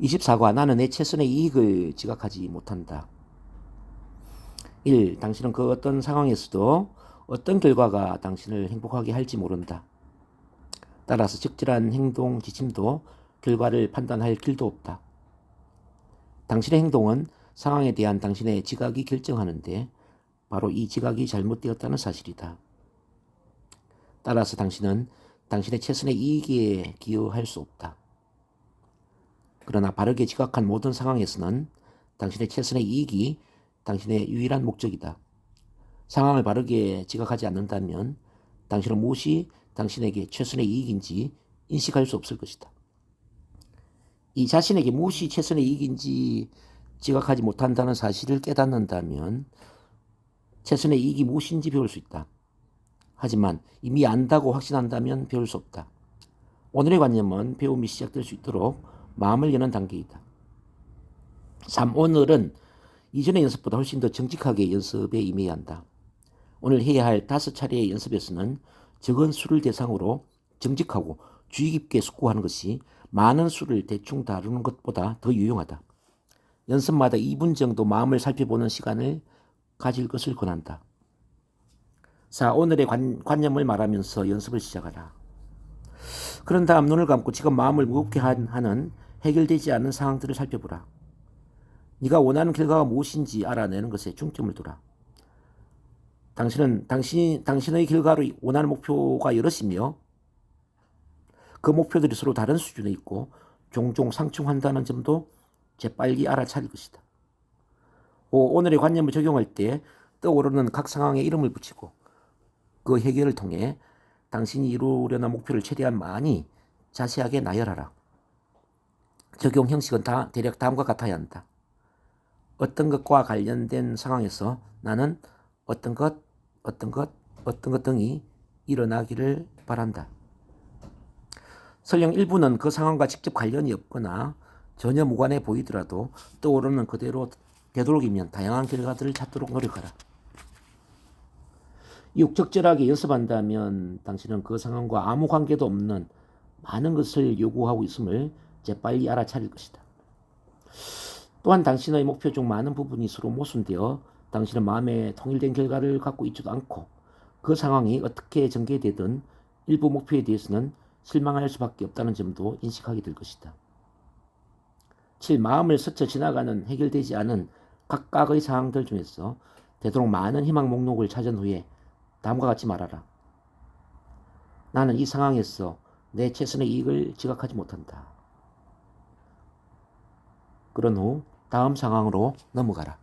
24과 나는 내 최선의 이익을 지각하지 못한다. 1. 당신은 그 어떤 상황에서도 어떤 결과가 당신을 행복하게 할지 모른다. 따라서 적절한 행동 지침도 결과를 판단할 길도 없다. 당신의 행동은 상황에 대한 당신의 지각이 결정하는데 바로 이 지각이 잘못되었다는 사실이다. 따라서 당신은 당신의 최선의 이익에 기여할 수 없다. 그러나 바르게 지각한 모든 상황에서는 당신의 최선의 이익이 당신의 유일한 목적이다. 상황을 바르게 지각하지 않는다면 당신은 무엇이 당신에게 최선의 이익인지 인식할 수 없을 것이다. 이 자신에게 무엇이 최선의 이익인지 지각하지 못한다는 사실을 깨닫는다면 최선의 이익이 무엇인지 배울 수 있다. 하지만 이미 안다고 확신한다면 배울 수 없다. 오늘의 관념은 배움이 시작될 수 있도록 마음을 여는 단계이다. 3. 오늘은 이전의 연습보다 훨씬 더 정직하게 연습에 임해야 한다. 오늘 해야 할 다섯 차례의 연습에서는 적은 수를 대상으로 정직하고 주의 깊게 숙고하는 것이 많은 수를 대충 다루는 것보다 더 유용하다. 연습마다 2분 정도 마음을 살펴보는 시간을 가질 것을 권한다. 4. 오늘의 관, 관념을 말하면서 연습을 시작하라. 그런 다음 눈을 감고 지금 마음을 무겁게 한- 하는 해결되지 않은 상황들을 살펴보라. 네가 원하는 결과가 무엇인지 알아내는 것에 중점을 두라. 당신은 당신 당신의 결과로 원하는 목표가 여럿이며 그 목표들이 서로 다른 수준에 있고 종종 상충한다는 점도 재빨리 알아차릴 것이다. 5. 오늘의 관념을 적용할 때 떠오르는 각 상황에 이름을 붙이고 그 해결을 통해 당신이 이루려는 목표를 최대한 많이 자세하게 나열하라. 적용 형식은 다 대략 다음과 같아야 한다. 어떤 것과 관련된 상황에서 나는 어떤 것, 어떤 것, 어떤 것 등이 일어나기를 바란다. 설령 일부는 그 상황과 직접 관련이 없거나 전혀 무관해 보이더라도 떠오르는 그대로 되도록이면 다양한 결과들을 찾도록 노력하라. 이후 적절하게 연습한다면 당신은 그 상황과 아무 관계도 없는 많은 것을 요구하고 있음을 재빨리 알아차릴 것이다. 또한 당신의 목표 중 많은 부분이 서로 모순되어 당신은 마음에 통일된 결과를 갖고 있지도 않고 그 상황이 어떻게 전개되든 일부 목표에 대해서는 실망할 수밖에 없다는 점도 인식하게 될 것이다. 7. 마음을 스쳐 지나가는 해결되지 않은 각각의 상황들 중에서 되도록 많은 희망 목록을 찾은 후에 다음과 같이 말하라. 나는 이 상황에서 내 최선의 이익을 지각하지 못한다. 그런 후 다음 상황으로 넘어가라.